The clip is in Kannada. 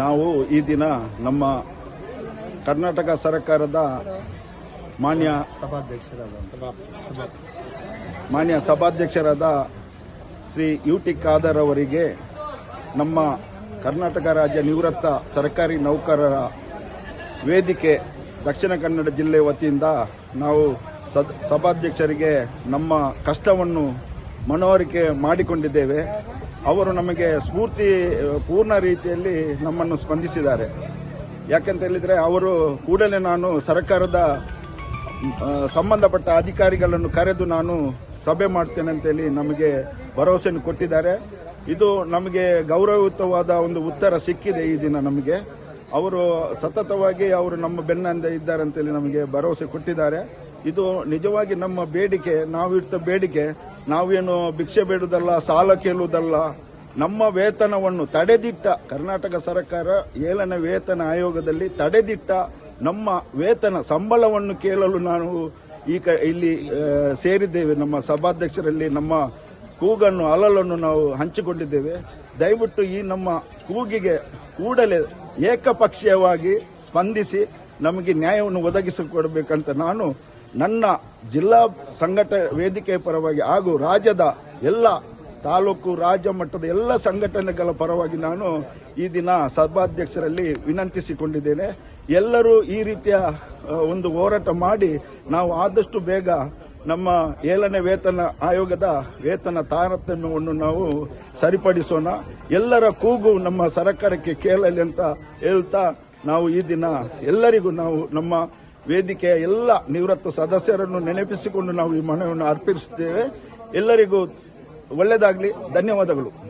ನಾವು ಈ ದಿನ ನಮ್ಮ ಕರ್ನಾಟಕ ಸರ್ಕಾರದ ಮಾನ್ಯ ಮಾನ್ಯ ಸಭಾಧ್ಯಕ್ಷರಾದ ಶ್ರೀ ಯು ಟಿ ಖಾದರ್ ಅವರಿಗೆ ನಮ್ಮ ಕರ್ನಾಟಕ ರಾಜ್ಯ ನಿವೃತ್ತ ಸರ್ಕಾರಿ ನೌಕರರ ವೇದಿಕೆ ದಕ್ಷಿಣ ಕನ್ನಡ ಜಿಲ್ಲೆ ವತಿಯಿಂದ ನಾವು ಸಭಾಧ್ಯಕ್ಷರಿಗೆ ನಮ್ಮ ಕಷ್ಟವನ್ನು ಮನವರಿಕೆ ಮಾಡಿಕೊಂಡಿದ್ದೇವೆ. ಅವರು ನಮಗೆ ಸ್ಫೂರ್ತಿ ಪೂರ್ಣ ರೀತಿಯಲ್ಲಿ ನಮ್ಮನ್ನು ಸ್ಪಂದಿಸಿದ್ದಾರೆ. ಯಾಕೆಂತ ಹೇಳಿದರೆ ಅವರು ಕೂಡಲೇ ನಾನು ಸರ್ಕಾರದ ಸಂಬಂಧಪಟ್ಟ ಅಧಿಕಾರಿಗಳನ್ನು ಕರೆದು ನಾನು ಸಭೆ ಮಾಡ್ತೇನೆ ಅಂತೇಳಿ ನಮಗೆ ಭರವಸೆಯನ್ನು ಕೊಟ್ಟಿದ್ದಾರೆ. ಇದು ನಮಗೆ ಗೌರವಯುತವಾದ ಒಂದು ಉತ್ತರ ಸಿಕ್ಕಿದೆ ಈ ದಿನ ನಮಗೆ. ಅವರು ಸತತವಾಗಿ ಅವರು ನಮ್ಮ ಬೆನ್ನಂದ ಇದ್ದಾರೆ ಅಂತೇಳಿ ನಮಗೆ ಭರವಸೆ ಕೊಟ್ಟಿದ್ದಾರೆ. ಇದು ನಿಜವಾಗಿ ನಮ್ಮ ಬೇಡಿಕೆ, ನಾವಿಡ್ತ ಬೇಡಿಕೆ. ನಾವೇನು ಭಿಕ್ಷೆ ಬೇಡುವುದಲ್ಲ ಸಾಲ ಕೇಳುವುದಲ್ಲ, ನಮ್ಮ ವೇತನವನ್ನು ತಡೆದಿಟ್ಟ ಕರ್ನಾಟಕ ಸರ್ಕಾರ ಏಳನೇ ವೇತನ ಆಯೋಗದಲ್ಲಿ ತಡೆದಿಟ್ಟ ನಮ್ಮ ವೇತನ ಸಂಬಳವನ್ನು ಕೇಳಲು ನಾವು ಈ ಕ, ಇಲ್ಲಿ ಸೇರಿದ್ದೇವೆ. ನಮ್ಮ ಸಭಾಧ್ಯಕ್ಷರಲ್ಲಿ ನಮ್ಮ ಕೂಗನ್ನು, ಅಲಲನ್ನು ನಾವು ಹಂಚಿಕೊಂಡಿದ್ದೇವೆ. ದಯವಿಟ್ಟು ಈ ನಮ್ಮ ಕೂಗಿಗೆ ಕೂಡಲೇ ಏಕಪಕ್ಷೀಯವಾಗಿ ಸ್ಪಂದಿಸಿ ನಮಗೆ ನ್ಯಾಯವನ್ನು ಒದಗಿಸಿಕೊಡಬೇಕಂತ ನಾನು ನನ್ನ ಜಿಲ್ಲಾ ಸಂಘಟ ವೇದಿಕೆ ಪರವಾಗಿ ಹಾಗೂ ರಾಜ್ಯದ ಎಲ್ಲ ತಾಲೂಕು ರಾಜ್ಯ ಮಟ್ಟದ ಎಲ್ಲ ಸಂಘಟನೆಗಳ ಪರವಾಗಿ ನಾನು ಈ ದಿನ ಸಭಾಧ್ಯಕ್ಷರಲ್ಲಿ ವಿನಂತಿಸಿಕೊಂಡಿದ್ದೇನೆ. ಎಲ್ಲರೂ ಈ ರೀತಿಯ ಒಂದು ಹೋರಾಟ ಮಾಡಿ ನಾವು ಆದಷ್ಟು ಬೇಗ ನಮ್ಮ ಏಳನೇ ವೇತನ ಆಯೋಗದ ವೇತನ ತಾರತಮ್ಯವನ್ನು ನಾವು ಸರಿಪಡಿಸೋಣ. ಎಲ್ಲರ ಕೂಗು ನಮ್ಮ ಸರ್ಕಾರಕ್ಕೆ ಕೇಳಲಿ ಅಂತ ಹೇಳ್ತಾ ನಾವು ಈ ದಿನ ಎಲ್ಲರಿಗೂ ನಾವು ನಮ್ಮ ವೇದಿಕೆಯ ಎಲ್ಲ ನಿವೃತ್ತ ಸದಸ್ಯರನ್ನು ನೆನಪಿಸಿಕೊಂಡು ನಾವು ಈ ಮನವಿಯನ್ನು ಅರ್ಪಿಸುತ್ತೇವೆ. ಎಲ್ಲರಿಗೂ ಒಳ್ಳೆಯದಾಗಲಿ ಧನ್ಯವಾದಗಳು.